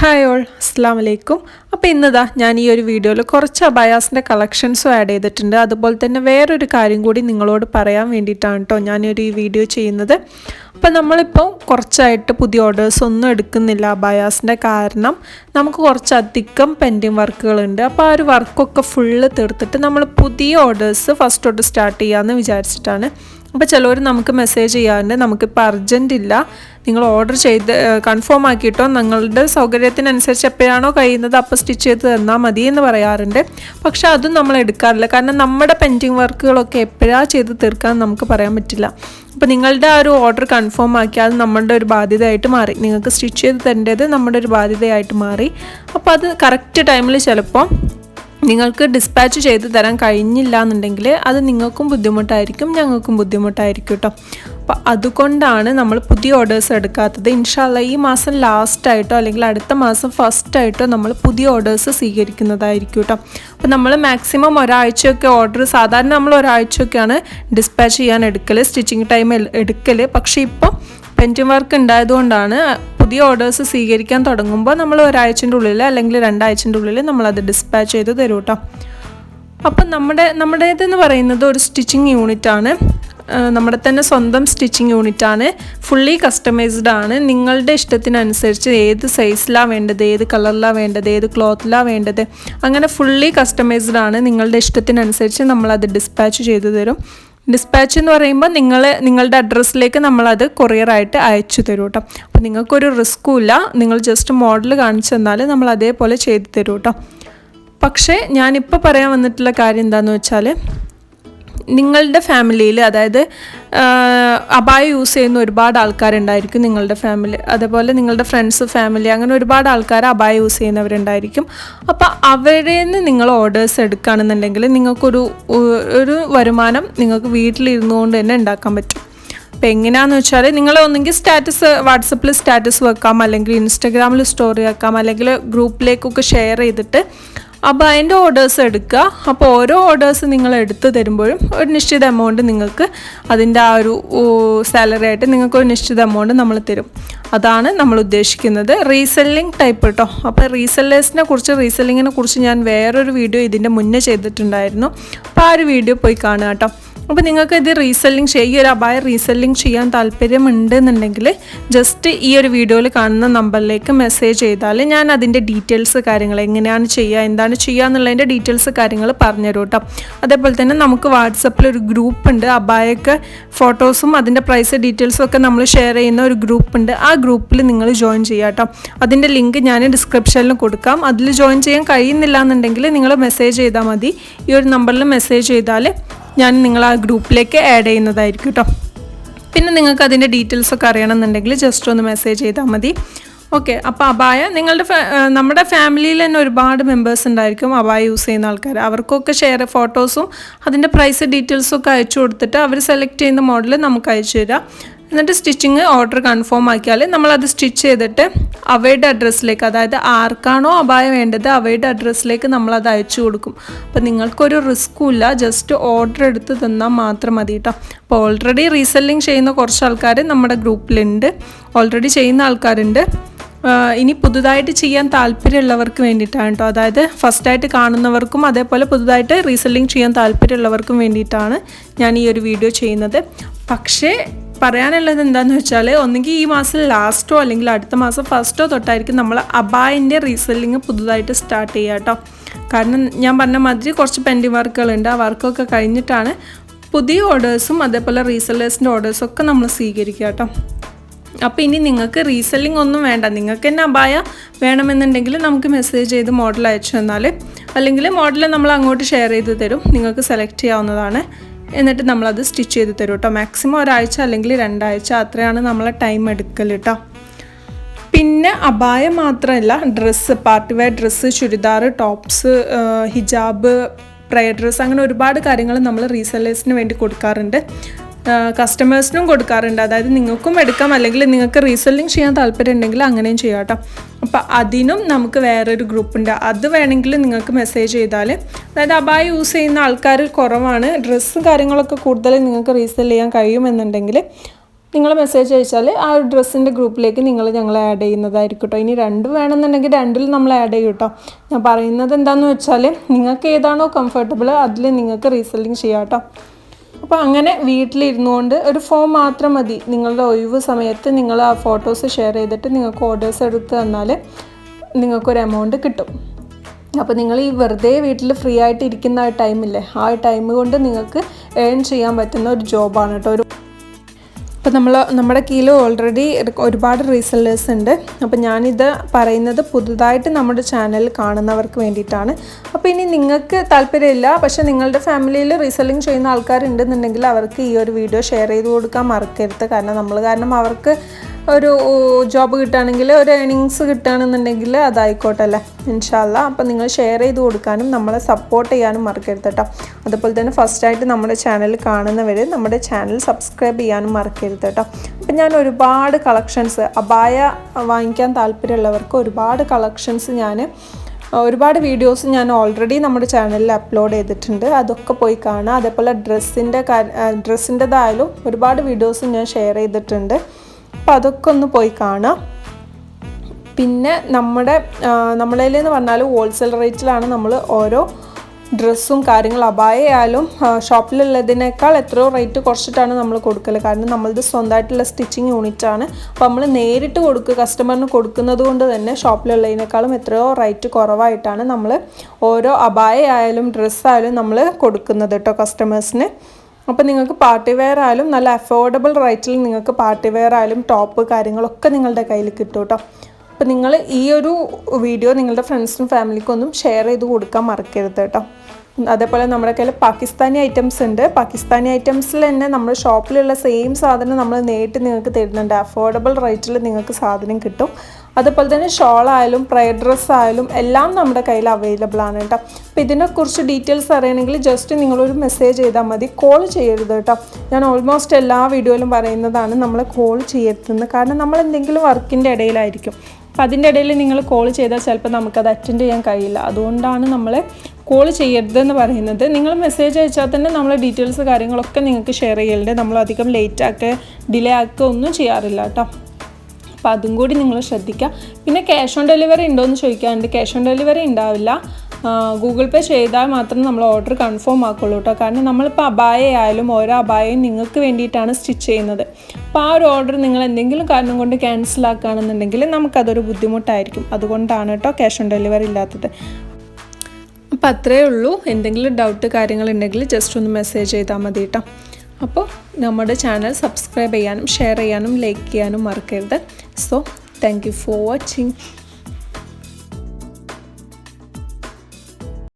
Hi all അസ്സാം വലൈക്കും അപ്പോൾ ഇന്നതാ ഞാൻ ഈ ഒരു വീഡിയോയിൽ കുറച്ച് അബയാസിന്റെ കളക്ഷൻസും ആഡ് ചെയ്തിട്ടുണ്ട്. അതുപോലെ തന്നെ വേറൊരു കാര്യം കൂടി നിങ്ങളോട് പറയാൻ വേണ്ടിയിട്ടാണ് കേട്ടോ ഞാനൊരു ഈ വീഡിയോ ചെയ്യുന്നത്. അപ്പോൾ നമ്മളിപ്പോൾ കുറച്ചായിട്ട് പുതിയ ഓർഡേഴ്സ് ഒന്നും എടുക്കുന്നില്ല അബയാസിന്റെ കാരണം നമുക്ക് കുറച്ചധികം പെൻഡിങ് വർക്കുകളുണ്ട് അപ്പോൾ ആ ഒരു വർക്കൊക്കെ ഫുള്ള് തീർത്തിട്ട് നമ്മൾ പുതിയ ഓർഡേഴ്സ് ഫസ്റ്റ് ഓർഡർ സ്റ്റാർട്ട് ചെയ്യാമെന്ന് വിചാരിച്ചിട്ടാണ്. അപ്പോൾ ചിലവർ നമുക്ക് മെസ്സേജ് ചെയ്യാറുണ്ട്. നമുക്കിപ്പോൾ അർജന്റ് ഇല്ല. നിങ്ങൾ ഓർഡർ ചെയ്ത് കൺഫേം ആക്കിയിട്ടോ? നിങ്ങളുടെ സൗകര്യത്തിനനുസരിച്ച് എപ്പോഴാണോ കഴിയുന്നത് അപ്പോൾ സ്റ്റിച്ച് ചെയ്ത് തന്നാൽ മതി എന്ന് പറയാറുണ്ട്. പക്ഷേ അതും നമ്മൾ എടുക്കാറില്ല. കാരണം നമ്മുടെ പെന്റിങ് വർക്കുകളൊക്കെ എപ്പോഴാണ് ചെയ്ത് തീർക്കാൻ നമുക്ക് പറയാൻ പറ്റില്ല. അപ്പോൾ നിങ്ങളുടെ ആ ഒരു ഓർഡർ കൺഫേം ആക്കിയാൽ നമ്മളുടെ ഒരു ബാധ്യതയായിട്ട് മാറി. നിങ്ങൾക്ക് സ്റ്റിച്ച് ചെയ്ത് തരേണ്ടത് നമ്മുടെ ഒരു ബാധ്യതയായിട്ട് മാറി. അപ്പോൾ അത് കറക്റ്റ് ടൈമിൽ ചിലപ്പോൾ നിങ്ങൾക്ക് ഡിസ്പാച്ച് ചെയ്ത് തരാൻ കഴിഞ്ഞില്ല എന്നുണ്ടെങ്കിൽ അത് നിങ്ങൾക്കും ബുദ്ധിമുട്ടായിരിക്കും ഞങ്ങൾക്കും ബുദ്ധിമുട്ടായിരിക്കും കേട്ടോ അപ്പോൾ അതുകൊണ്ടാണ് നമ്മൾ പുതിയ ഓർഡേഴ്സ് എടുക്കാത്തത്. ഇൻഷാല്ല ഈ മാസം ലാസ്റ്റായിട്ടോ അല്ലെങ്കിൽ അടുത്ത മാസം ഫസ്റ്റായിട്ടോ നമ്മൾ പുതിയ ഓർഡേഴ്സ് സ്വീകരിക്കുന്നതായിരിക്കും കേട്ടോ അപ്പോൾ നമ്മൾ മാക്സിമം ഒരാഴ്ചയൊക്കെ ഓർഡർ സാധാരണ നമ്മൾ ഒരാഴ്ചയൊക്കെയാണ് ഡിസ്പാച്ച് ചെയ്യാൻ എടുക്കൽ സ്റ്റിച്ചിങ് ടൈം എടുക്കൽ പക്ഷേ ഇപ്പോൾ പെന്റിങ് വർക്ക് ഉണ്ടായതുകൊണ്ടാണ് പുതിയ ഓർഡേഴ്സ് സ്വീകരിക്കാൻ തുടങ്ങുമ്പോൾ നമ്മൾ ഒരാഴ്ചന്റെ ഉള്ളിൽ അല്ലെങ്കിൽ രണ്ടാഴ്ചന്റെ ഉള്ളിൽ നമ്മളത് ഡിസ്പാച്ച് ചെയ്ത് തരും കേട്ടോ അപ്പം നമ്മുടെ നമ്മുടേതെന്ന് പറയുന്നത് ഒരു സ്റ്റിച്ചിങ് യൂണിറ്റാണ് നമ്മുടെ തന്നെ സ്വന്തം സ്റ്റിച്ചിങ് യൂണിറ്റാണ്. ഫുള്ളി കസ്റ്റമൈസ്ഡ് ആണ്. നിങ്ങളുടെ ഇഷ്ടത്തിനനുസരിച്ച് ഏത് സൈസിലാണ് വേണ്ടത് ഏത് കളറിലാണ് വേണ്ടത് ഏത് ക്ലോത്തിലാണ് വേണ്ടത് അങ്ങനെ ഫുള്ളി കസ്റ്റമൈസ്ഡ് ആണ്. നിങ്ങളുടെ ഇഷ്ടത്തിനനുസരിച്ച് നമ്മളത് ഡിസ്പാച്ച് ചെയ്തു തരും. ഡിസ്പാച്ച് എന്ന് പറയുമ്പോൾ നിങ്ങൾ നിങ്ങളുടെ അഡ്രസ്സിലേക്ക് നമ്മളത് കൊറിയറായിട്ട് അയച്ചു തരും കേട്ടോ. അപ്പോൾ നിങ്ങൾക്കൊരു റിസ്ക്കും ഇല്ല. നിങ്ങൾ ജസ്റ്റ് മോഡൽ കാണിച്ചു തന്നാൽ നമ്മൾ അതേപോലെ ചെയ്തു തരും കേട്ടോ. പക്ഷേ ഞാനിപ്പോൾ പറയാൻ വന്നിട്ടുള്ള കാര്യം എന്താണെന്ന് വെച്ചാൽ നിങ്ങളുടെ ഫാമിലിയിൽ അതായത് അബായ യൂസ് ചെയ്യുന്ന ഒരുപാട് ആൾക്കാരുണ്ടായിരിക്കും നിങ്ങളുടെ ഫാമിലി അതേപോലെ നിങ്ങളുടെ ഫ്രണ്ട്സ് ഫാമിലി അങ്ങനെ ഒരുപാട് ആൾക്കാർ അബായ യൂസ് ചെയ്യുന്നവരുണ്ടായിരിക്കും. അപ്പോൾ അവരിൽ നിന്ന് നിങ്ങൾ ഓർഡേഴ്സ് എടുക്കുകയാണെന്നുണ്ടെങ്കിൽ നിങ്ങൾക്കൊരു ഒരു വരുമാനം നിങ്ങൾക്ക് വീട്ടിലിരുന്നു കൊണ്ട് തന്നെ ഉണ്ടാക്കാൻ പറ്റും. അപ്പോൾ എങ്ങനെയാന്ന് വെച്ചാൽ നിങ്ങൾ ഒന്നെങ്കിൽ സ്റ്റാറ്റസ് വാട്സപ്പിൽ സ്റ്റാറ്റസ് വെക്കാം അല്ലെങ്കിൽ ഇൻസ്റ്റഗ്രാമിൽ സ്റ്റോറി വെക്കാം അല്ലെങ്കിൽ ഗ്രൂപ്പിലേക്കൊക്കെ ഷെയർ ചെയ്തിട്ട് അപ്പോൾ അതിന്റെ ഓർഡേഴ്സ് എടുക്കുക. അപ്പോൾ ഓരോ ഓർഡേഴ്സ് നിങ്ങൾ എടുത്തു തരുമ്പോഴും ഒരു നിശ്ചിത എമൗണ്ട് നിങ്ങൾക്ക് അതിന്റെ ആ ഒരു സാലറി ആയിട്ട് നിങ്ങൾക്ക് ഒരു നിശ്ചിത എമൗണ്ട് നമ്മൾ തരും. അതാണ് നമ്മൾ ഉദ്ദേശിക്കുന്നത്. റീസെല്ലിംഗ് ടൈപ്പ് കേട്ടോ അപ്പോൾ റീസെല്ലേഴ്സിനെ കുറിച്ച് റീസെല്ലിങ്ങിനെ കുറിച്ച് ഞാൻ വേറൊരു വീഡിയോ ഇതിന്റെ മുന്നേ ചെയ്തിട്ടുണ്ടായിരുന്നു. അപ്പോൾ ആ ഒരു വീഡിയോ പോയി കാണുക കേട്ടോ അപ്പോൾ നിങ്ങൾക്ക് ഇത് റീസെല്ലിംഗ് ഈ ഒരു അബായ റീസെല്ലിംഗ് ചെയ്യാൻ താല്പര്യമുണ്ടെന്നുണ്ടെങ്കിൽ ജസ്റ്റ് ഈ ഒരു വീഡിയോയിൽ കാണുന്ന നമ്പറിലേക്ക് മെസ്സേജ് ചെയ്താൽ ഞാൻ അതിന്റെ ഡീറ്റെയിൽസ് കാര്യങ്ങൾ എങ്ങനെയാണ് ചെയ്യുക എന്താണ് ചെയ്യുക എന്നുള്ളതിന്റെ ഡീറ്റെയിൽസ് കാര്യങ്ങൾ പറഞ്ഞുതരും കേട്ടോ. അതേപോലെ തന്നെ നമുക്ക് വാട്സപ്പിൽ ഒരു ഗ്രൂപ്പ് ഉണ്ട് അബായൊക്കെ ഫോട്ടോസും അതിന്റെ പ്രൈസ് ഡീറ്റെയിൽസും ഒക്കെ നമ്മൾ ഷെയർ ചെയ്യുന്ന ഒരു ഗ്രൂപ്പ് ഉണ്ട്. ആ ഗ്രൂപ്പിൽ നിങ്ങൾ ജോയിൻ ചെയ്യുക കേട്ടോ. അതിന്റെ ലിങ്ക് ഞാൻ ഡിസ്ക്രിപ്ഷനിൽ കൊടുക്കാം. അതിൽ ജോയിൻ ചെയ്യാൻ കഴിയുന്നില്ല എന്നുണ്ടെങ്കിൽ നിങ്ങൾ മെസ്സേജ് ചെയ്താൽ മതി. ഈ ഒരു നമ്പറിൽ മെസ്സേജ് ചെയ്താൽ ഞാൻ നിങ്ങൾ ആ ഗ്രൂപ്പിലേക്ക് ആഡ് ചെയ്യുന്നതായിരിക്കും കേട്ടോ പിന്നെ നിങ്ങൾക്ക് അതിന്റെ ഡീറ്റെയിൽസ് ഒക്കെ അറിയണമെന്നുണ്ടെങ്കിൽ ജസ്റ്റ് ഒന്ന് മെസ്സേജ് ചെയ്താൽ മതി. ഓക്കെ അപ്പോൾ അബായ നിങ്ങളുടെ നമ്മുടെ ഫാമിലിയിൽ തന്നെ ഒരുപാട് മെമ്പേഴ്സ് ഉണ്ടായിരിക്കും അബായ യൂസ് ചെയ്യുന്ന ആൾക്കാർ. അവർക്കൊക്കെ ഷെയർ ഫോട്ടോസും അതിന്റെ പ്രൈസ് ഡീറ്റെയിൽസും ഒക്കെ അയച്ചു കൊടുത്തിട്ട് അവർ സെലക്ട് ചെയ്യുന്ന മോഡൽ നമുക്ക് അയച്ചു തരാം. എന്നിട്ട് സ്റ്റിച്ചിങ് ഓർഡർ കൺഫേം ആക്കിയാൽ നമ്മളത് സ്റ്റിച്ച് ചെയ്തിട്ട് അവയുടെ അഡ്രസ്സിലേക്ക് അതായത് ആർക്കാണോ അപായ വേണ്ടത് അവയുടെ അഡ്രസ്സിലേക്ക് നമ്മളത് അയച്ചു കൊടുക്കും. അപ്പോൾ നിങ്ങൾക്കൊരു റിസ്ക്കും ഇല്ല ജസ്റ്റ് ഓർഡർ എടുത്ത് തന്നാൽ മാത്രം മതി കേട്ടോ അപ്പോൾ ഓൾറെഡി റീസെല്ലിങ് ചെയ്യുന്ന കുറച്ച് ആൾക്കാർ നമ്മുടെ ഗ്രൂപ്പിലുണ്ട്. ഓൾറെഡി ചെയ്യുന്ന ആൾക്കാരുണ്ട്. ഇനി പുതുതായിട്ട് ചെയ്യാൻ താല്പര്യമുള്ളവർക്ക് വേണ്ടിയിട്ടാണ് കേട്ടോ അതായത് ഫസ്റ്റായിട്ട് കാണുന്നവർക്കും അതേപോലെ പുതുതായിട്ട് റീസെല്ലിംഗ് ചെയ്യാൻ താല്പര്യമുള്ളവർക്കും വേണ്ടിയിട്ടാണ് ഞാൻ ഈ ഒരു വീഡിയോ ചെയ്യുന്നത്. പക്ഷേ പറയാനുള്ളത് എന്താണെന്ന് വെച്ചാൽ ഒന്നുകിൽ ഈ മാസം ലാസ്റ്റോ അല്ലെങ്കിൽ അടുത്ത മാസം ഫസ്റ്റോ തൊട്ടായിരിക്കും നമ്മൾ അബായിന്റെ റീസെല്ലിങ് പുതുതായിട്ട് സ്റ്റാർട്ട് ചെയ്യുക കേട്ടോ കാരണം ഞാൻ പറഞ്ഞ മാതിരി കുറച്ച് പെൻഡിങ് വർക്കുകളുണ്ട് ആ വർക്കൊക്കെ കഴിഞ്ഞിട്ടാണ് പുതിയ ഓർഡേഴ്സും അതേപോലെ റീസെല്ലേഴ്സിന്റെ ഓർഡേഴ്സും ഒക്കെ നമ്മൾ സ്വീകരിക്കുക കേട്ടോ അപ്പോൾ ഇനി നിങ്ങൾക്ക് റീസെല്ലിംഗ് ഒന്നും വേണ്ട. നിങ്ങൾക്ക് തന്നെ അബായ വേണമെന്നുണ്ടെങ്കിൽ നമുക്ക് മെസ്സേജ് ചെയ്ത് മോഡൽ അയച്ചു തന്നാൽ അല്ലെങ്കിൽ മോഡൽ നമ്മൾ അങ്ങോട്ട് ഷെയർ ചെയ്ത് തരും. നിങ്ങൾക്ക് സെലക്ട് ചെയ്യാവുന്നതാണ്. എന്നിട്ട് നമ്മളത് സ്റ്റിച്ച് ചെയ്ത് തരും കേട്ടോ. മാക്സിമം ഒരാഴ്ച അല്ലെങ്കിൽ രണ്ടാഴ്ച അത്രയാണ് നമ്മളെ ടൈം എടുക്കൽ കേട്ടോ പിന്നെ അപായം മാത്രമല്ല dress party wear dress churidar tops ഹിജാബ് പ്രയർ ഡ്രസ്സ് അങ്ങനെ ഒരുപാട് കാര്യങ്ങൾ നമ്മൾ റീസെല്ലേഴ്സിന് വേണ്ടി കൊടുക്കാറുണ്ട്. കസ്റ്റമേഴ്സിനും കൊടുക്കാറുണ്ട്. അതായത് നിങ്ങൾക്കും എടുക്കാം അല്ലെങ്കിൽ നിങ്ങൾക്ക് റീസെല്ലിംഗ് ചെയ്യാൻ താല്പര്യം ഉണ്ടെങ്കിൽ അങ്ങനെയും ചെയ്യാം കേട്ടോ അപ്പോൾ അതിനും നമുക്ക് വേറൊരു ഗ്രൂപ്പ് ഉണ്ട്. അത് വേണമെങ്കിൽ നിങ്ങൾക്ക് മെസ്സേജ് ചെയ്താൽ അതായത് അബായ യൂസ് ചെയ്യുന്ന ആൾക്കാർ കുറവാണ്. ഡ്രസ്സും കാര്യങ്ങളൊക്കെ കൂടുതൽ നിങ്ങൾക്ക് റീസെൽ ചെയ്യാൻ കഴിയുമെന്നുണ്ടെങ്കിൽ നിങ്ങൾ മെസ്സേജ് അയച്ചാൽ ആ ഒരു ഡ്രസ്സിന്റെ ഗ്രൂപ്പിലേക്ക് നിങ്ങൾ ഞങ്ങൾ ആഡ് ചെയ്യുന്നതായിരിക്കും കേട്ടോ ഇനി രണ്ടും വേണമെന്നുണ്ടെങ്കിൽ രണ്ടിൽ നമ്മൾ ആഡ് ചെയ്യും കേട്ടോ ഞാൻ പറയുന്നത് എന്താണെന്ന് വെച്ചാൽ നിങ്ങൾക്ക് ഏതാണോ കംഫർട്ടബിൾ അതിൽ നിങ്ങൾക്ക് റീസെല്ലിങ് ചെയ്യാം കേട്ടോ അപ്പോൾ അങ്ങനെ വീട്ടിലിരുന്നുകൊണ്ട് ഒരു ഫോം മാത്രം മതി. നിങ്ങളുടെ ഒഴിവ് സമയത്ത് നിങ്ങൾ ആ ഫോട്ടോസ് ഷെയർ ചെയ്തിട്ട് നിങ്ങൾക്ക് ഓർഡേഴ്സ് എടുത്ത് തന്നാൽ നിങ്ങൾക്കൊരു എമൗണ്ട് കിട്ടും. അപ്പോൾ നിങ്ങൾ ഈ വെറുതെ വീട്ടിൽ ഫ്രീ ആയിട്ട് ഇരിക്കുന്ന ആ ടൈമില്ലേ ആ ടൈം കൊണ്ട് നിങ്ങൾക്ക് ഏൺ ചെയ്യാൻ പറ്റുന്ന ഒരു ജോബാണ് കേട്ടോ ഒരു അപ്പോൾ നമ്മൾ നമ്മുടെ കീഴിൽ ഓൾറെഡി ഒരുപാട് റീസെല്ലേഴ്സ് ഉണ്ട്. അപ്പോൾ ഞാനിത് പറയുന്നത് പുതുതായിട്ട് നമ്മുടെ ചാനൽ കാണുന്നവർക്ക് വേണ്ടിയിട്ടാണ്. അപ്പോൾ ഇനി നിങ്ങൾക്ക് താല്പര്യമില്ല പക്ഷേ നിങ്ങളുടെ ഫാമിലിയിൽ റീസെല്ലിംഗ് ചെയ്യുന്ന ആൾക്കാരുണ്ടെന്നുണ്ടെങ്കിൽ അവർക്ക് ഈ ഒരു വീഡിയോ ഷെയർ ചെയ്ത് കൊടുക്കാൻ മറക്കരുത്. കാരണം നമ്മൾ കാരണം അവർക്ക് ഒരു ജോബ് കിട്ടുകയാണെങ്കിൽ ഒരു ഏണിങ്സ് കിട്ടുകയാണെന്നുണ്ടെങ്കിൽ അതായിക്കോട്ടെ അല്ലേ ഇൻഷാല്ല അപ്പോൾ നിങ്ങൾ ഷെയർ ചെയ്ത് കൊടുക്കാനും നമ്മളെ സപ്പോർട്ട് ചെയ്യാനും മറക്കരുത് കേട്ടോ അതുപോലെ തന്നെ ഫസ്റ്റായിട്ട് നമ്മുടെ ചാനൽ കാണുന്നവർ നമ്മുടെ ചാനൽ സബ്സ്ക്രൈബ് ചെയ്യാനും മറക്കരുത് കേട്ടോ അപ്പം ഞാൻ ഒരുപാട് കളക്ഷൻസ് അബായ വാങ്ങിക്കാൻ താല്പര്യമുള്ളവർക്ക് ഒരുപാട് കളക്ഷൻസ് ഞാൻ ഒരുപാട് വീഡിയോസ് ഞാൻ ഓൾറെഡി നമ്മുടെ ചാനലിൽ അപ്ലോഡ് ചെയ്തിട്ടുണ്ട്. അതൊക്കെ പോയി കാണുക. അതേപോലെ ഡ്രസ്സിന്റെ ഡ്രസ്സിന്റെതായാലും ഒരുപാട് വീഡിയോസ് ഞാൻ ഷെയർ ചെയ്തിട്ടുണ്ട്. അപ്പോൾ അതൊക്കെ ഒന്ന് പോയി കാണാം. പിന്നെ നമ്മുടെ നമ്മളതിലെന്ന് പറഞ്ഞാൽ ഹോൾസെയിൽ റേറ്റിലാണ് നമ്മൾ ഓരോ ഡ്രസ്സും കാര്യങ്ങളും. അപായയാലും ഷോപ്പിലുള്ളതിനേക്കാൾ എത്രയോ റേറ്റ് കുറച്ചിട്ടാണ് നമ്മൾ കൊടുക്കൽ കാരണം നമ്മളത് സ്വന്തമായിട്ടുള്ള സ്റ്റിച്ചിങ് ആണ്. അപ്പോൾ നമ്മൾ നേരിട്ട് കൊടുക്കുക കസ്റ്റമറിന് കൊടുക്കുന്നത് കൊണ്ട് തന്നെ ഷോപ്പിലുള്ളതിനേക്കാളും എത്രയോ റേറ്റ് കുറവായിട്ടാണ് നമ്മൾ ഓരോ അപായായാലും ഡ്രസ്സായാലും നമ്മൾ കൊടുക്കുന്നത് കേട്ടോ കസ്റ്റമേഴ്സിന് അപ്പോൾ നിങ്ങൾക്ക് പാർട്ടി വെയർ ആയാലും നല്ല അഫോർഡബിൾ റേറ്റിൽ നിങ്ങൾക്ക് പാർട്ടി വെയർ ആയാലും ടോപ്പ് കാര്യങ്ങളൊക്കെ നിങ്ങളുടെ കയ്യിൽ കിട്ടും കേട്ടോ അപ്പോൾ നിങ്ങൾ ഈ ഒരു വീഡിയോ നിങ്ങളുടെ ഫ്രണ്ട്സിനും ഫാമിലിക്കും ഒന്നും ഷെയർ ചെയ്ത് കൊടുക്കാൻ മറക്കരുത് കേട്ടോ അതേപോലെ നമ്മുടെ കയ്യിൽ പാകിസ്ഥാനി ഐറ്റംസ് ഉണ്ട്. പാകിസ്ഥാനി ഐറ്റംസിൽ തന്നെ നമ്മുടെ ഷോപ്പിലുള്ള സെയിം സാധനം നമ്മൾ നേരിട്ട് നിങ്ങൾക്ക് തരുന്നുണ്ട്. അഫോർഡബിൾ റേറ്റിൽ നിങ്ങൾക്ക് സാധനം കിട്ടും. അതുപോലെ തന്നെ ഷോളായാലും പ്രയർ ഡ്രസ്സ് ആയാലും എല്ലാം നമ്മുടെ കയ്യിൽ അവൈലബിൾ ആണ് കേട്ടോ. അപ്പോൾ ഇതിനെക്കുറിച്ച് ഡീറ്റെയിൽസ് അറിയണമെങ്കിൽ ജസ്റ്റ് നിങ്ങളൊരു മെസ്സേജ് ചെയ്താൽ മതി. കോൾ ചെയ്യരുത് കേട്ടോ. ഞാൻ ഓൾമോസ്റ്റ് എല്ലാ വീഡിയോയിലും പറയുന്നതാണ് നമ്മൾ കോൾ ചെയ്യരുതെന്ന്. കാരണം നമ്മൾ എന്തെങ്കിലും വർക്കിന്റെ ഇടയിലായിരിക്കും. അപ്പം അതിന്റെ ഇടയിൽ നിങ്ങൾ കോൾ ചെയ്താൽ ചിലപ്പോൾ നമുക്കത് അറ്റൻഡ് ചെയ്യാൻ കഴിയില്ല. അതുകൊണ്ടാണ് നമ്മൾ കോൾ ചെയ്യരുതെന്ന് പറയുന്നത്. നിങ്ങൾ മെസ്സേജ് അയച്ചാൽ തന്നെ നമ്മൾ ഡീറ്റെയിൽസ് കാര്യങ്ങളൊക്കെ നിങ്ങൾക്ക് ഷെയർ ചെയ്യലുണ്ട്. നമ്മൾ അധികം ലേറ്റ് ആക്കുക ഡിലേ ആക്കുക ഒന്നും ചെയ്യാറില്ല കേട്ടോ. അപ്പോൾ അതും കൂടി നിങ്ങൾ ശ്രദ്ധിക്കുക. പിന്നെ ക്യാഷ് ഓൺ ഡെലിവറി ഉണ്ടോ എന്ന് ചോദിക്കാറുണ്ട് ക്യാഷ് ഓൺ ഡെലിവറി ഉണ്ടാവില്ല ഗൂഗിൾ പേ ചെയ്താൽ മാത്രം നമ്മൾ ഓർഡർ കൺഫേം ആക്കുള്ളൂ കേട്ടോ. കാരണം നമ്മളിപ്പോൾ അബായ ആയാലും ഓരോ അബായയും നിങ്ങൾക്ക് വേണ്ടിയിട്ടാണ് സ്റ്റിച്ച് ചെയ്യുന്നത്. അപ്പോൾ ആ ഒരു ഓർഡർ നിങ്ങൾ എന്തെങ്കിലും കാരണം കൊണ്ട് ക്യാൻസൽ ആക്കുകയാണെന്നുണ്ടെങ്കിൽ നമുക്കതൊരു ബുദ്ധിമുട്ടായിരിക്കും. അതുകൊണ്ടാണ് കേട്ടോ ക്യാഷ് ഓൺ ഡെലിവറി ഇല്ലാത്തത്. അപ്പോൾ അത്രയേ ഉള്ളൂ. എന്തെങ്കിലും ഡൗട്ട് കാര്യങ്ങളുണ്ടെങ്കിൽ ജസ്റ്റ് ഒന്ന് മെസ്സേജ് ചെയ്താൽ മതി കേട്ടോ. അപ്പോൾ നമ്മുടെ ചാനൽ സബ്സ്ക്രൈബ് ചെയ്യാനും ഷെയർ ചെയ്യാനും ലൈക്ക് ചെയ്യാനും മറക്കരുത്. So thank you for watching